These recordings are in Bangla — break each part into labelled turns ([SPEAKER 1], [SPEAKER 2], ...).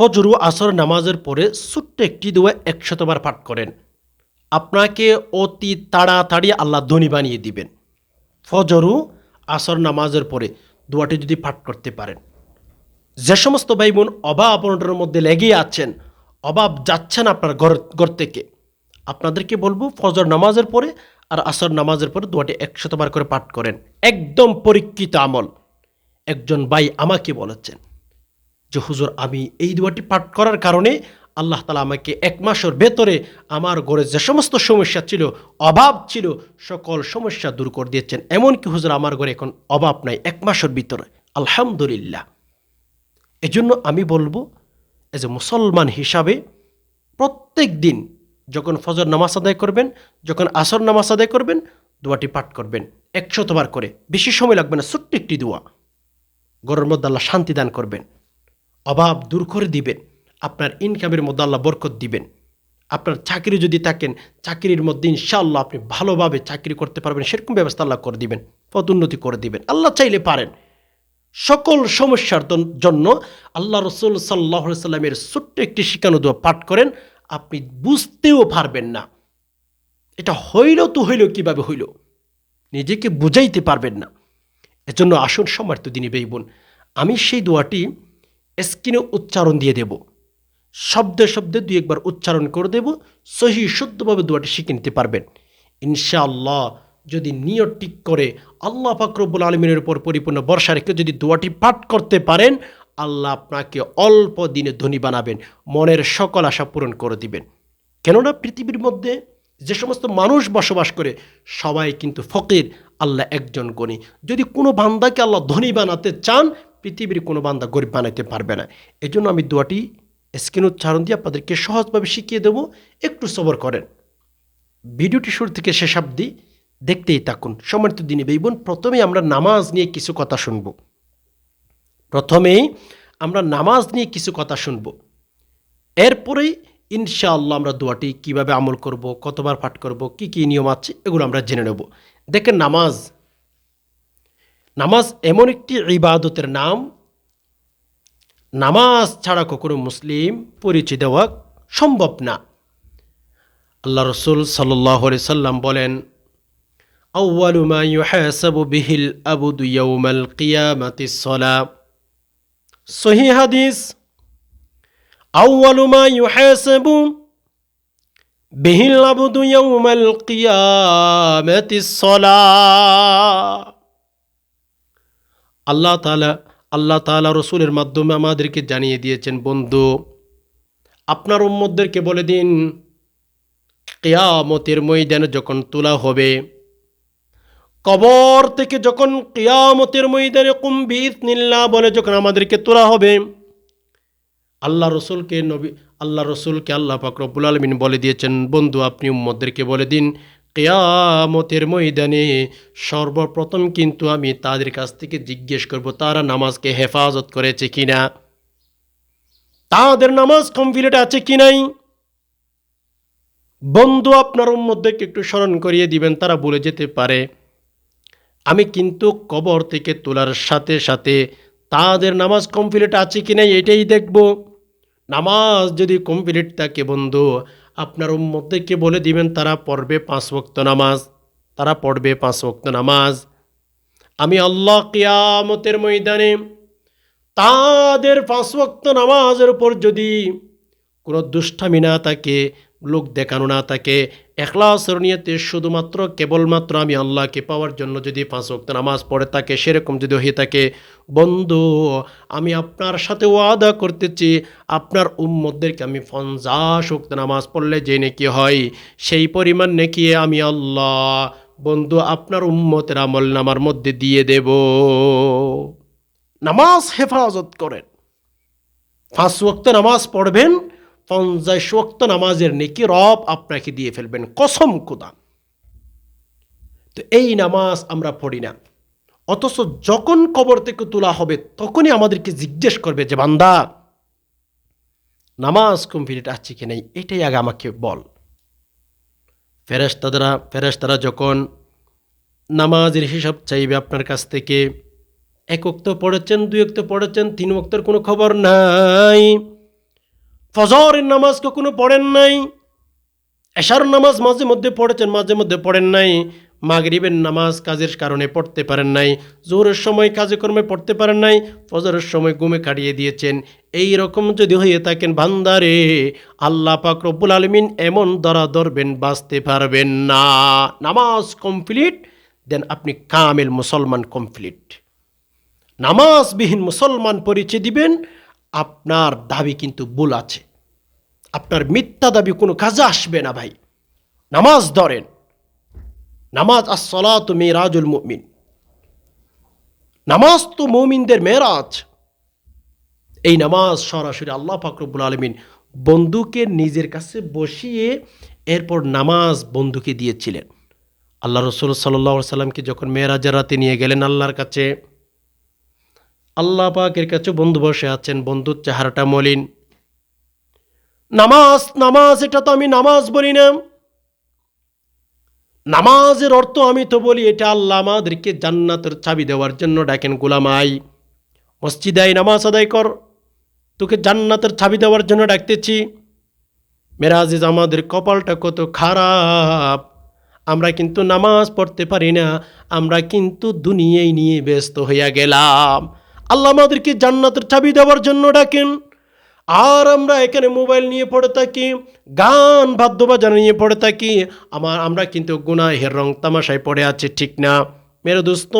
[SPEAKER 1] ফজরু আসর নামাজের পরে ছোট্ট একটি দোয়া একশতবার পাঠ করেন। আপনাকে অতি তাড়াতাড়ি আল্লাহ ধনী বানিয়ে দিবেন। ফজরু আসর নামাজের পরে দোয়াটি যদি পাঠ করতে পারেন। যে সমস্ত ভাই বোন অভাব অনটনের মধ্যে লেগে আছেন, অভাব যাচ্ছেন আপনার ঘর ঘর থেকে, আপনাদেরকে বলব ফজর নামাজের পরে আর আসর নামাজের পরে দোয়াটি একশতবার করে পাঠ করেন। একদম পরীক্ষিত আমল। একজন ভাই আমাকে বলেছেন যে, হুজুর, আমি এই দোয়াটি পাঠ করার কারণে আল্লাহ তালা আমাকে এক মাসের ভেতরে আমার ঘরে যে সমস্ত সমস্যা ছিল, অভাব ছিল, সকল সমস্যা দূর করে দিয়েছেন। এমনকি হুজুর, আমার ঘরে এখন অভাব নাই, এক মাসের ভিতরে। আলহামদুলিল্লাহ। এজন্য আমি বলব, এজ এ মুসলমান হিসাবে প্রত্যেক দিন যখন ফজর নামাজ আদায় করবেন, যখন আসর নামাজ আদায় করবেন, দোয়াটি পাঠ করবেন। একশতবার করে। বেশি সময় লাগবে না, ছোট্ট একটি দোয়া। ঘরের মধ্যে আল্লাহ শান্তি দান করবেন। অভাব দূর করে দিবেন। আপনার ইনকামের মধ্যে আল্লাহ বরকত দিবেন। আপনার চাকরি যদি থাকেন, চাকরির মধ্যে ইনশাআল্লাহ আপনি ভালোভাবে চাকরি করতে পারবেন, সেরকম ব্যবস্থা আল্লাহ করে দিবেন পদোন্নতি করে দিবেন। আল্লাহ চাইলে পারেন। সকল সমস্যার জন্য আল্লাহ রসুল সাল্লাহ সাল্লামের ছোট্ট একটি শিকানো দোয়া পাঠ করেন, আপনি বুঝতেও পারবেন না। এটা হইল তো হইল, কীভাবে হইল? নিজেকে বুঝাইতে পারবেন না। এজন্য আসুন সম্মানিত দিনী বেই বোন, আমি সেই দোয়াটি স্ক্রিনে উচ্চারণ দিয়ে দেব। শব্দে শব্দে দুই একবার উচ্চারণ করে দেব। সহি শুদ্ধভাবে দোয়াটি শিখে নিতে পারবেন। ইনশাআল্লাহ যদি নিয়ত ঠিক করে আল্লাহ ফাকরবুল আলমিনের উপর পরিপূর্ণ বর্ষা রেখে যদি দোয়াটি পাঠ করতে পারেন, আল্লাহ আপনাকে অল্প দিনে ধনী বানাবেন, মনের সকল আশা পূরণ করে দিবেন। কেননা পৃথিবীর মধ্যে যে সমস্ত মানুষ বসবাস করে, সবাই কিন্তু ফকির, আল্লাহ একজন গণী যদি কোনো বান্দাকে আল্লাহ ধনী বানাতে চান পৃথিবীর কোনো বান্দা গরিব বানাইতে পারবে না। এই জন্য আমি দোয়াটি স্ক্রিন উচ্চারণ দিয়ে আপনাদেরকে সহজভাবে শিখিয়ে দেবো। একটু সবর করেন। ভিডিওটি শুরু থেকে শেষ অবধি দেখতেই থাকুন। সম্মানিত দিনে ভাই বোন প্রথমে আমরা নামাজ নিয়ে কিছু কথা শুনব। প্রথমেই আমরা নামাজ নিয়ে কিছু কথা শুনব। এরপরেই ইনশাআল্লাহ আমরা দোয়াটি কীভাবে আমল করব, কতবার পাঠ করব, কি কি নিয়ম আছে, এগুলো আমরা জেনে নেব। দেখেন নামাজ নামাজ এমন একটি ইবাদতের নাম নামাজ ছাড়া কখনো মুসলিম পরিচয় দেওয়া সম্ভব না আল্লাহ রসুল সাল্লাহ সাল্লাম বলেন أول ما يحاسب به الأبد يوم القيامة الصلاة صحيح حديث أول ما يحاسب به العبد يوم القيامة الصلاة আল্লাহ তালা আল্লাহ তালা রসুলের মাধ্যমে আমাদেরকে জানিয়ে দিয়েছেন, বন্ধু, আপনার উম্মদদেরকে বলে দিন, কেয়ামতের ময়দানে যখন তোলা হবে, কবর থেকে যখন কেয়ামতের ময়দানে কুম্বিত নিল্লা বলে যখন আমাদেরকে তোলা হবে, আল্লাহ রসুলকে নবী, আল্লাহ রসুলকে আল্লাহ পাকরবুল আলমিন বলে দিয়েছেন, বন্ধু, আপনি উম্মদদেরকে বলে দিন কেয়ামতের ময়দানে সর্বপ্রথম কিন্তু আমি তাদের কাছ থেকে জিজ্ঞেস করব, তারা নামাজকে হেফাজত করেছে কিনা? তাদের নামাজ কমপ্লিট আছে কি নাই? বন্ধু, আপনার উম্মদদেরকে একটু স্মরণ করিয়ে দিবেন, তারা বলে যেতে পারে, আমি কিন্তু কবর থেকে তোলার সাথে সাথে তাদের নামাজ কমপ্লিট আছে কি নাই এটাই দেখব। নামাজ যদি কমপ্লিট থাকে বন্ধু আপনার উম্মদেরকে বলে দিবেন, তারা পড়বে পাঁচ ভক্ত নামাজ। তারা পড়বে পাঁচ ভক্ত নামাজ। আমি আল্লাহ কিয়ামতের ময়দানে তাদের পাঁচ ওয়াক্ত নামাজের উপর যদি কোনো দুষ্টামি না থাকে লোক দেখানো না থাকে। এখলাসের নিয়েতে শুধুমাত্র কেবলমাত্র আমি আল্লাহকে পাওয়ার জন্য যদি পাঁচ ওয়াক্ত নামাজ পড়ে থাকে, সেরকম যদি হয়ে থাকে, বন্ধু, আমি আপনার সাথে ওয়াদা করতেছি, আপনার উম্মদেরকে আমি পঞ্চাশ ওক্ত নামাজ পড়লে যে নেকি হয়, সেই পরিমাণ নেকি আমি আল্লাহ, বন্ধু, আপনার উম্মতের আমল নামার মধ্যে দিয়ে দেব। নামাজ হেফাজত করেন। পাঁচ ওয়াক্ত নামাজ পড়বেন পঞ্চাশ ওয়াক্ত নামাজের নেকি রব আপনাকে দিয়ে ফেলবেন। কসম খুদা। তো এই নামাজ আমরা পড়ি না। অথচ যখন কবর থেকে তোলা হবে, তখনই আমাদেরকে জিজ্ঞেস করবে যে, বান্দা, নামাজ কমপ্লিট আছে কি নাই? এটাই আগে আমাকে বল। ফেরেস্তারা ফেরেস্তারা যখন নামাজের হিসাব চাইবে আপনার কাছ থেকে, এক অক্ত পড়েছেন, দুই অক্ত পড়েছেন, তিন অক্তের কোনো খবর নাই। ফজরের নামাজ কখনো পড়েন নাই? এশার নামাজ মাঝে মধ্যে পড়েছেন, মাঝে মধ্যে পড়েন নাই। মাগরিবের নামাজ কাজের কারণে পড়তে পারেন নাই। জোরের সময় কাজে কর্মে পড়তে পারেন নাই। ফজরের সময় গুমে কাটিয়ে দিয়েছেন। এই রকম যদি হয়ে থাকেন ভান্দারে আল্লাহ পাক রব্বুল আলমিন এমন দরা ধরবেন, বাঁচতে পারবেন না। নামাজ কমপ্লিট, দেন আপনি কামেল মুসলমান কমপ্লিট। নামাজবিহীন মুসলমান পরিচয় দিবেন আপনার দাবি কিন্তু ভুল আছে। আপনার মিথ্যা দাবি কোনো কাজে আসবে না ভাই। নামাজ ধরেন। নামাজ আসলাত মেরাজুল মুমিন। নামাজ তো মৌমিনদের মেরাজ। এই নামাজ সরাসরি আল্লাহ ফাকরবুল আলমিন বন্ধুকে নিজের কাছে বসিয়ে এরপর নামাজ বন্ধুকে দিয়েছিলেন। আল্লাহ রসুল সাল্লাহ সাল্লামকে যখন মেয়েরাজের রাতে নিয়ে গেলেন আল্লাহর কাছে আল্লাহ পাকের কাছে বন্ধু বসে আছেন, বন্ধুর চেহারাটা মলিন। নামাজ নামাজ, এটা তো আমি নামাজ বলি না। নামাজের অর্থ আমি তো বলি, এটা আল্লাহ আমাদেরকে জান্নাতের চাবি দেওয়ার জন্য ডাকেন গোলামাই মসজিদাই নামাজ আদায় কর, তোকে জান্নাতের চাবি দেওয়ার জন্য ডাকতেছি। মেরাজিজ আমাদের কপালটা কত খারাপ। আমরা কিন্তু নামাজ পড়তে পারি না, আমরা কিন্তু দুনিয়ায় নিয়ে ব্যস্ত হইয়া গেলাম। আল্লাহ আমাদেরকে জান্নাতের চাবি দেওয়ার জন্য ডাকেন। আর আমরা এখানে মোবাইল নিয়ে পড়ে থাকি, গান বাদ্যবাজার নিয়ে পড়ে থাকি। আমার, আমরা কিন্তু গুনাহের রং তামাশায় পড়ে আছি, ঠিক না? মেরে দোস্ত,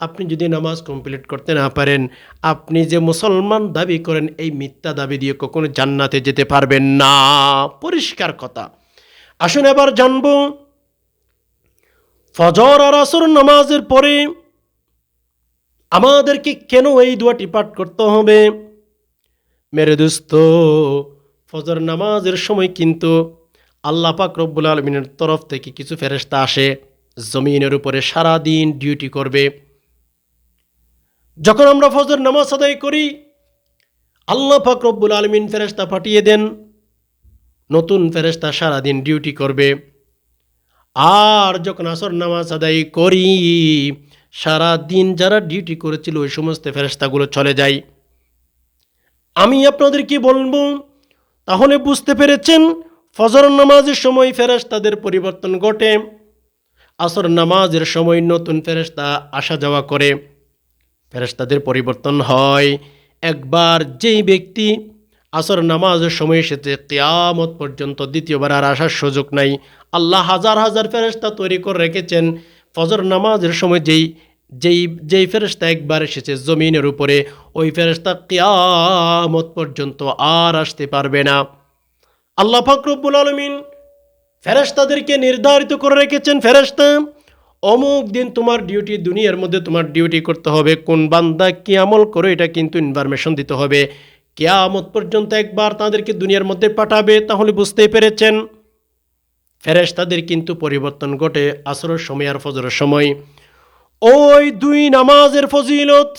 [SPEAKER 1] আপনি যদি নামাজ কমপ্লিট করতে না পারেন, আপনি যে মুসলমান দাবি করেন, এই মিথ্যা দাবি দিয়ে কখনো জান্নাতে যেতে পারবেন না। পরিষ্কার কথা। আসুন এবার জানব, ফজর আর আসর নামাজের পরে আমাদেরকে কেন এই দোয়াটি পাঠ করতে হবে? মেরে দোস্ত, ফজর নামাজের সময় কিন্তু আল্লাহ পাক রব্বুল আলমিনের তরফ থেকে কিছু ফেরেস্তা আসে, জমিনের উপরে সারা দিন ডিউটি করবে। যখন আমরা ফজর নামাজ আদায় করি, আল্লাহ পাক রব্বুল আলমিন ফেরেস্তা পাঠিয়ে দেন, নতুন ফেরেস্তা সারাদিন ডিউটি করবে। আর যখন আসর নামাজ আদায় করি সারা দিন যারা ডিউটি করেছিল ওই সমস্ত ফেরেস্তাগুলো চলে যায়। আমি আপনাদেরকে বলব, তাহলে বুঝতে পেরেছেন, ফজর নামাজের সময় ফেরেস্তাদের পরিবর্তন ঘটে, আসর নামাজের সময় নতুন ফেরেস্তা আসা যাওয়া করে। ফেরেস্তাদের পরিবর্তন হয়। একবার যেই ব্যক্তি আসর নামাজের সময় এসেছে, কেয়ামত পর্যন্ত দ্বিতীয়বার আর আসার সুযোগ নাই। আল্লাহ হাজার হাজার ফেরেস্তা তৈরি করে রেখেছেন ফজর নামাজের সময় যেই যেই যেই ফেরেস্তা একবার এসেছে জমিনের উপরে, ওই ফেরেস্তা কেয়ামত পর্যন্ত আর আসতে পারবে না। আল্লাহ ফকরবুল আলমিন ফেরেস্তাদেরকে নির্ধারিত করে রেখেছেন ফেরেস্তা অমুক দিন তোমার ডিউটি দুনিয়ার মধ্যে তোমার ডিউটি করতে হবে, কোন বান্দা কি আমল করো এটা কিন্তু ইনফরমেশন দিতে হবে। কেয়ামত পর্যন্ত একবার তাদেরকে দুনিয়ার মধ্যে পাঠাবে, তাহলে বুঝতেই পেরেছেন। ফেরেশতাদের কিন্তু পরিবর্তন ঘটে আসরের সময় আর ফজরের সময়। ওই দুই নামাজের ফজিলত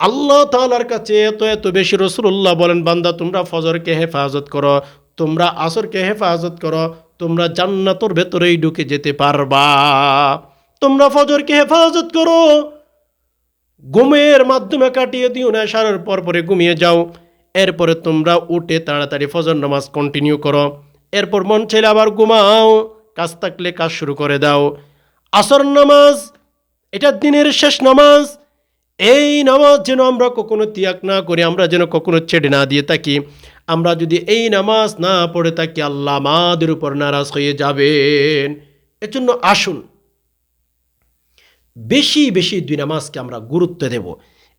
[SPEAKER 1] আল্লাহ তালার কাছে এত এত বেশি রসুল্লাহ বলেন, বান্দা, তোমরা ফজরকে হেফাজত করো, তোমরা আসরকে হেফাজত করো, তোমরা জান্নাতর ভেতরেই ঢুকে যেতে পারবা। তোমরা ফজরকে হেফাজত করো। ঘুমের মাধ্যমে কাটিয়ে দিও না সারার পর পরে ঘুমিয়ে যাও। এরপরে তোমরা উঠে তাড়াতাড়ি ফজর নামাজ কন্টিনিউ করো। এরপর মন ছেলে আবার ঘুমাও, কাজ থাকলে কাজ শুরু করে দাও। আসর নামাজ, এটা দিনের শেষ নামাজ। এই নামাজ যেন আমরা কখনো ত্যাগ না করি, আমরা যেন কখনো ছেড়ে না দিয়ে থাকি। আমরা যদি এই নামাজ না পড়ে থাকি, আল্লাহ আমাদের উপর নারাজ হয়ে যাবেন। এজন্য আসুন। বেশি বেশি দুই নামাজকে আমরা গুরুত্ব দেব।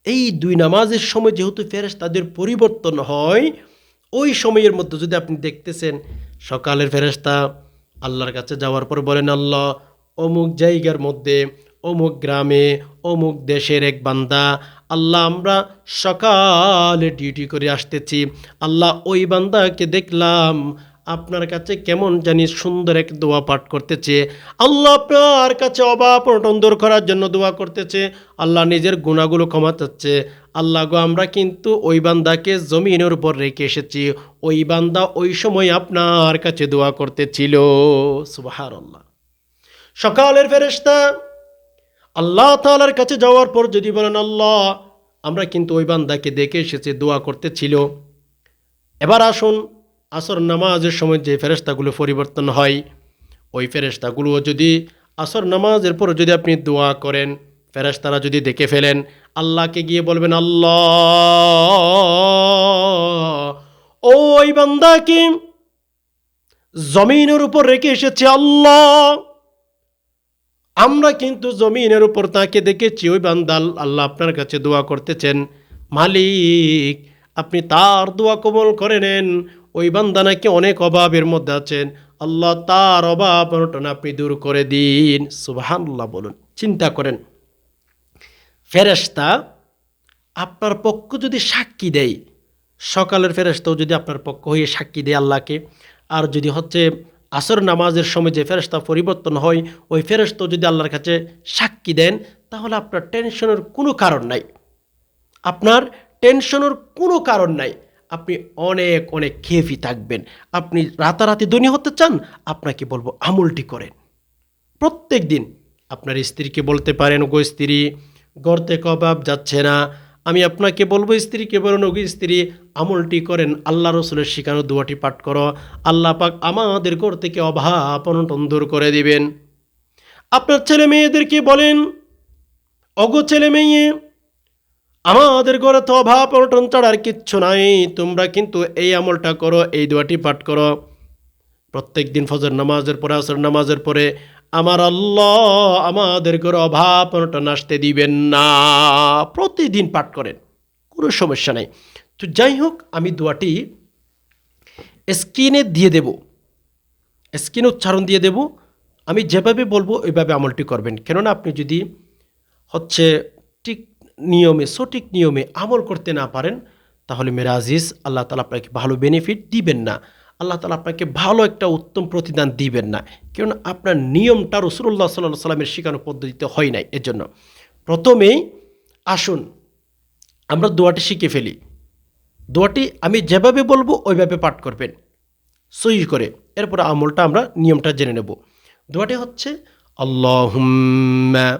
[SPEAKER 1] এই দুই নামাজের সময় যেহেতু ফেরেস তাদের পরিবর্তন হয়, ওই সময়ের মধ্যে যদি আপনি দেখতেছেন সকালের ফেরেস্তা আল্লাহর কাছে যাওয়ার পর বলেন, আল্লাহ, অমুক জায়গার মধ্যে, অমুক গ্রামে, অমুক দেশের এক বান্দা, আল্লাহ, আমরা সকালে ডিউটি করে আসতেছি। আল্লাহ, ওই বান্দাকে দেখলাম আপনার কাছে কেমন জানি সুন্দর এক দোয়া পাঠ করতেছে। আল্লাহ আপনার কাছে অভাব অনটন দূর করার জন্য দোয়া করতেছে। আল্লাহ নিজের গুণাগুলো ক্ষমা চাচ্ছে। আল্লাহ গো, আমরা কিন্তু ওই বান্দাকে জমিনের উপর রেখে এসেছি। ওই বান্দা ওই সময় আপনার কাছে দোয়া করতেছিল। সুবাহার আল্লাহ সকালের ফেরেস্তা আল্লাহ তালার কাছে যাওয়ার পর যদি বলেন, আল্লাহ, আমরা কিন্তু ওই বান্দাকে দেখে এসেছি, দোয়া করতেছিল। এবার আসুন আসর নামাজের সময় যে ফেরেস্তাগুলো পরিবর্তন হয়, ওই ফেরেস্তাগুলো যদি আসর নামাজের পর যদি আপনি দোয়া করেন ফেরেস্তারা যদি দেখে ফেলেন, আল্লাহকে গিয়ে বলবেন, আল্লাহ, ওই বান্দাকে জমিনের উপর রেখে এসেছে আল্লাহ। আমরা কিন্তু জমিনের উপর তাকে দেখেছি, ওই বান্দাল আল্লাহ আপনার কাছে দোয়া করতেছেন। মালিক, আপনি তার দোয়া কবল করে নেন। ওই বান্দা নাকি অনেক অভাবের মধ্যে আছেন। আল্লাহ তার অভাব আপনি দূর করে দিন। সুবহানাল্লাহ বলুন, চিন্তা করেন। ফেরেশতা আপনার পক্ষ যদি সাক্ষী দেয়, সকালের ফেরেশতাও যদি আপনার পক্ষ হয়ে সাক্ষী দেয় আল্লাহকে, আর যদি হচ্ছে আসর নামাজের সময় যে ফেরেশতা পরিবর্তন হয়, ওই ফেরেশতাও যদি আল্লাহর কাছে সাক্ষী দেন, তাহলে আপনার টেনশনের কোনো কারণ নাই। আপনার টেনশনের কোনো কারণ নাই। আপনি অনেক অনেক খেফি থাকবেন। আপনি রাতারাতি ধনী হতে চান, আপনাকে বলব আমলটি করেন। প্রত্যেক দিন আপনার স্ত্রীকে বলতে পারেন গো স্ত্রী, গর্তে কবাব যাচ্ছে না। আমি আপনাকে বলব, স্ত্রীকে বলুন, ওগো স্ত্রী, আমলটি করেন। আল্লাহ রসুলের শিখানো দুয়াটি পাঠ করো। আল্লাহ পাক আমাদের ঘর থেকে অভাব অনটন দূর করে দিবেন। আপনার ছেলে মেয়েদেরকে বলেন অগো ছেলে মেয়ে আমাদের ঘরে তো অভাব অনটন ছাড়ার কিচ্ছু নাই। তোমরা কিন্তু এই আমলটা করো, এই দোয়াটি পাঠ করো। প্রত্যেক দিন ফজর নামাজের পরে, আসর নামাজের পরে আমার আল্লাহ আমাদের ঘরে অভাব অনটন আসতে দিবেন না। প্রতিদিন পাঠ করেন, কোনো সমস্যা নেই। তো যাই হোক, আমি দোয়াটি স্ক্রিনে দিয়ে দেব। স্ক্রিনে উচ্চারণ দিয়ে দেব। আমি যেভাবে বলব, ওইভাবে আমলটি করবেন। কেননা আপনি যদি হচ্ছে নিয়মে, সঠিক নিয়মে আমল করতে না পারেন, তাহলে মেরা আজিজ আল্লাহ তালা আপনাকে ভালো বেনিফিট দিবেন না। আল্লাহ তালা আপনাকে ভালো একটা উত্তম প্রতিদান দিবেন না। কারণ আপনার নিয়মটা রসুল্লাহ সাল্লাহ সাল্লামের শেখানো পদ্ধতিতে হয় নাই এর জন্য প্রথমেই আসুন, আমরা দোয়াটি শিখে ফেলি। দোয়াটি আমি যেভাবে বলব, ওইভাবে পাঠ করবেন। সই করে। এরপর আমলটা আমরা নিয়মটা জেনে নেব। দোয়াটি হচ্ছে, আল্লাহুম্মা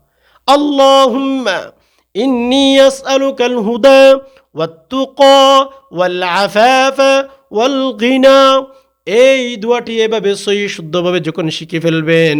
[SPEAKER 1] اللهم إني أسألك الهدى والتقى والعفاف والغنى এই দোয়াটি এভাবে সহি শুদ্ধভাবে যখন শিখে ফেলবেন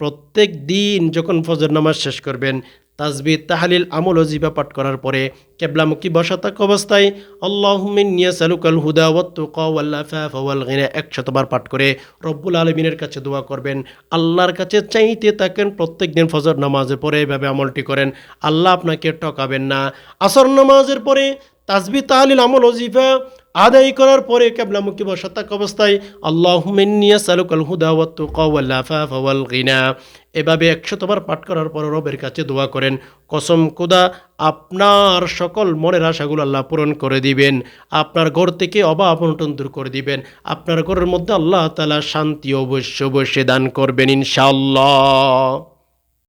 [SPEAKER 1] প্রত্যেক দিন যখন ফজর নামাজ শেষ করবেন তাজবি তাহালিল আমল জিবা পাঠ করার পরে কেবলামুখী বসা থাকা অবস্থায় আল্লাহমিন নিয়া সালুকাল হুদা ওয়াল একশতবার পাঠ করে রব্বুল আলমিনের কাছে দোয়া করবেন। আল্লাহর কাছে চাইতে থাকেন প্রত্যেক দিন ফজর নামাজের পরে এভাবে আমলটি করেন। আল্লাহ আপনাকে ঠকাবেন না। আসর নামাজের পরে তাজবি তাহলিল আমল ওজিফা আদায় করার পরে কেবলামুখী বসা থাকা অবস্থায় আল্লাহ মিন্নিয়া সালুকাল হুদা ওয়াত্তুকা ওয়াল্লাফাফ ওয়াল গিনা। এভাবে একশতবার পাঠ করার পর রবের কাছে দোয়া করেন। কসম কুদা আপনার সকল মনের আশাগুলো আল্লাহ পূরণ করে দিবেন। আপনার ঘর থেকে অভাব অনটন দূর করে দিবেন। আপনার ঘরের মধ্যে আল্লাহ তালা শান্তি অবশ্য অবশ্যই দান করবেন ইনশাআল্লাহ।